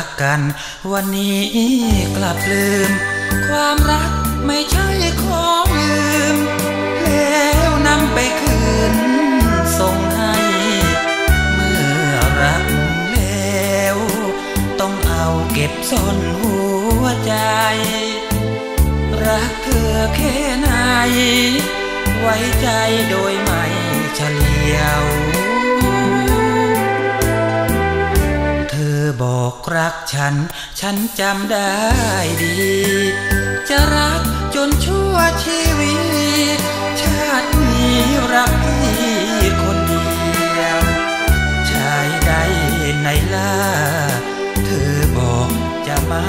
ักกัน วันนี้กลับลืม ความรักไม่ใช่ของลืม แล้วนำไปคืนส่งให้ เมื่อรักแล้ว ต้องเอาเก็บซ่อนหัวใจ รักเธอแค่ไหน ไว้ใจโดยไม่เฉลียว รักฉัน ฉันจำได้ดี จะรักจนชั่วชีวิต ชาตินี้รักพี่คนเดียวชายใดในล่า เธอบอกจะไม่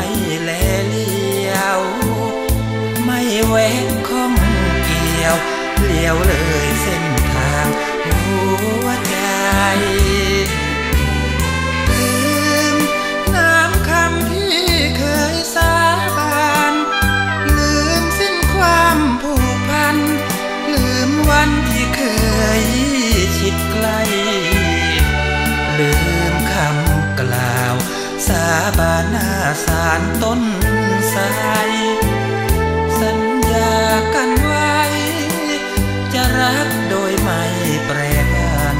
านต้นสายสัญญากันไว้ จะรักโดยไม่แปรผัน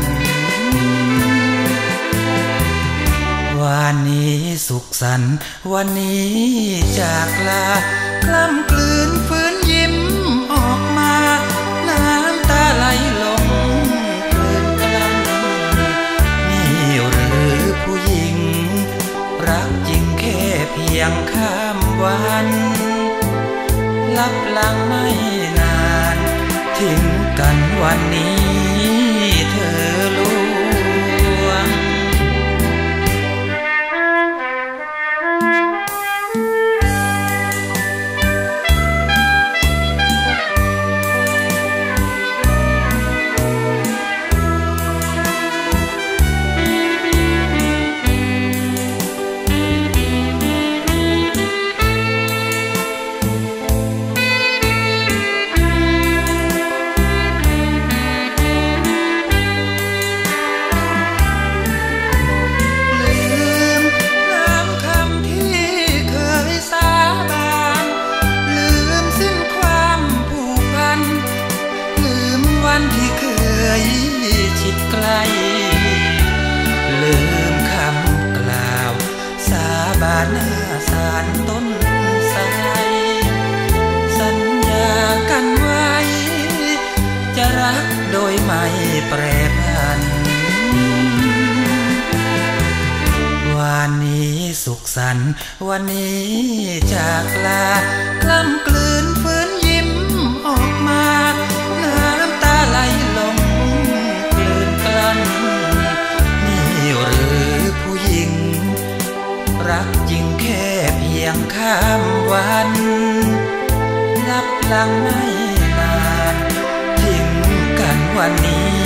วันนี้สุขสันต์วันนี้จากลากล้ำกลืน พียงข้ามวันลับหลังไม่นาน ทิ้งกันวันนี้เธอ แปรผัน วันนี้สุขสันต์วันนี้จากลาล้ำกลืนฟื้นยิ้มออกมา น้ำตาไหลลงกลืนกลั้นนี่หรือผู้หญิง รักจริงแค่เพียงข้ามวันลับหลังไม่นานทิ้งกันวันนี้